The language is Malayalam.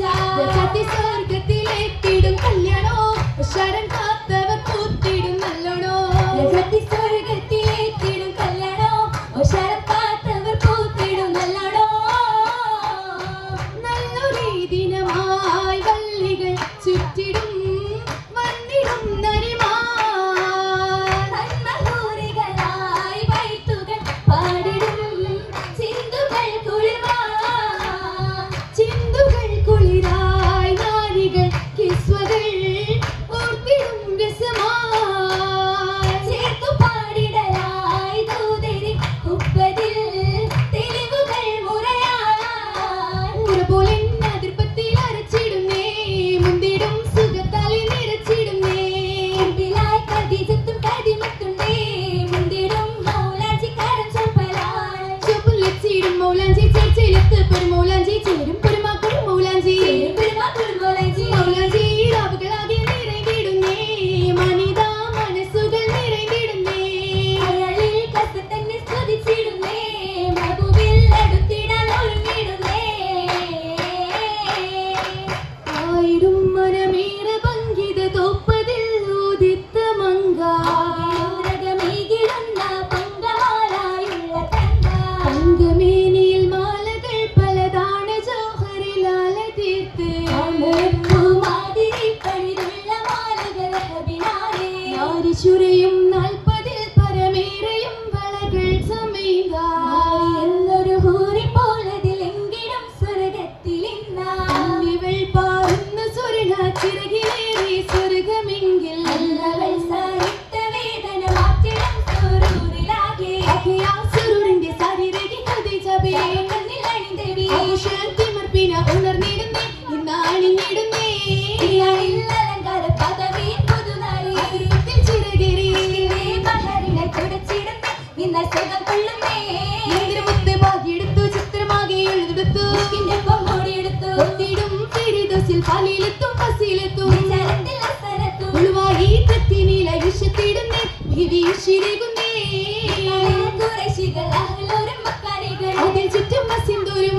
Deja ti sorry. പരിശുരയും ഫിർദൗസിൽ പാലിലെത്തും ഫസീലെത്തും ഉൾവായി കത്തി നീല വിഷത്തിടുന്നേ ഭീവിഷിരകുന്നേ കുറേശികൾ അഹലോരം മക്കാരികൾ. അതിൽ ചുറ്റും സിന്ദൂരം